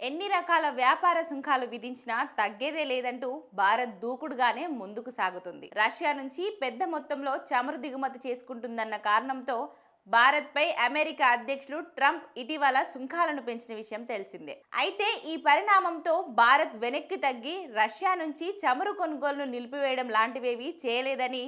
ఎన్ని రకాల వ్యాపార సుంకాలు విధించినా తగ్గేదే లేదంటూ భారత్ దూకుడుగానే ముందుకు సాగుతుంది. రష్యా నుంచి పెద్ద మొత్తంలో చమురు దిగుమతి చేసుకుంటుందన్న కారణంతో భారత్పై అమెరికా అధ్యక్షుడు ట్రంప్ ఇటీవల సుంకాలను పెంచిన విషయం తెలిసిందే. అయితే ఈ పరిణామంతో భారత్ వెనక్కి తగ్గి రష్యా నుంచి చమురు కొనుగోలును నిలిపివేయడం లాంటివేవి చేయలేదని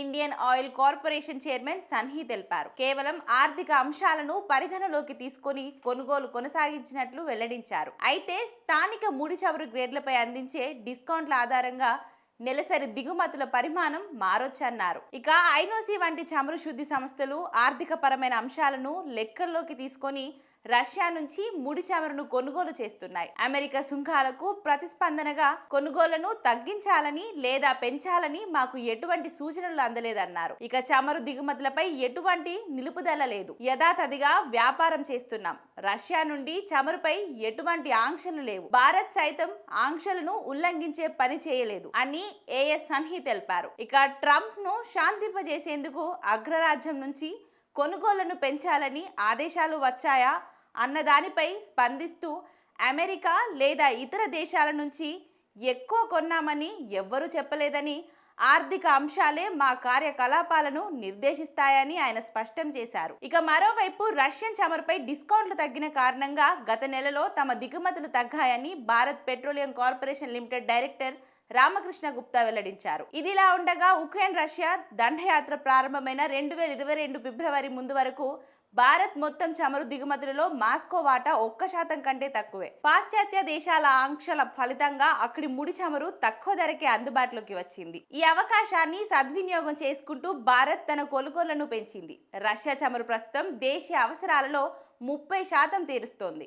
Indian oil corporation chairman Sahney తెలిపారు. కేవలం ఆర్థిక అంశాలను పరిగణలోకి తీసుకొని కొనుగోలు కొనసాగించినట్లు వెల్లడించారు. అయితే స్థానిక ముడి చమురు గ్రేడ్లపై అందించే డిస్కౌంట్ల ఆధారంగా నెలసరి దిగుమతుల పరిమాణం మారొచ్చన్నారు. ఇక ఐనోసి వంటి చమురు శుద్ధి సంస్థలు ఆర్థిక పరమైన అంశాలను లెక్కల్లోకి తీసుకొని రష్యా నుంచి ముడి చమురును కొనుగోలు చేస్తున్నాయి. అమెరికా సుంకాలకు ప్రతిస్పందనగా కొనుగోళ్ళను తగ్గించాలని లేదా పెంచాలని మాకు ఎటువంటి సూచనలు అందలేదన్నారు. ఇక చమురు దిగుమతులపై ఎటువంటి నిలుపుదల లేదు. యథాతథిగా వ్యాపారం చేస్తున్నాం. రష్యా నుండి చమురుపై ఎటువంటి ఆంక్షలు లేవు. భారత్ సైతం ఆంక్షలను ఉల్లంఘించే పని చేయలేదు అని ఏఎస్ సన్హి తెలిపారు. ఇక ట్రంప్ను శాంతింపజేసేందుకు అగ్రరాజ్యం నుంచి కొనుగోళ్ళను పెంచాలని ఆదేశాలు వచ్చాయా? అన్న దానిపై స్పందిస్తూ అమెరికా లేదా ఇతర దేశాల నుంచి ఎక్కువ కొన్నామని ఎవ్వరూ చెప్పలేదని ఆర్థిక అంశాలే మా కార్యకలాపాలను నిర్దేశిస్తాయని ఆయన స్పష్టం చేశారు. ఇక మరోవైపు రష్యన్ చమురుపై డిస్కౌంట్లు తగ్గిన కారణంగా గత నెలలో తమ దిగుమతులు తగ్గాయని Bharat petroleum corporation limited director Ramakrishna Gupta వెల్లడించారు. ఇదిలా ఉండగా ఉక్రెయిన్ రష్యా దండయాత్ర ప్రారంభమైన రెండు వేల ఇరవై రెండు ఫిబ్రవరి ముందు వరకు భారత్ మొత్తం చమురు దిగుమతులలో మాస్కో వాటా ఒక్క శాతం కంటే తక్కువే. పాశ్చాత్య దేశాల ఆంక్షల ఫలితంగా అక్కడి ముడి చమురు తక్కువ ధరకే అందుబాటులోకి వచ్చింది. ఈ అవకాశాన్ని సద్వినియోగం చేసుకుంటూ భారత్ తన కొనుగోళ్ళను పెంచింది. రష్యా చమురు ప్రస్తుతం దేశీయ అవసరాలలో ముప్పై శాతం తీరుస్తోంది.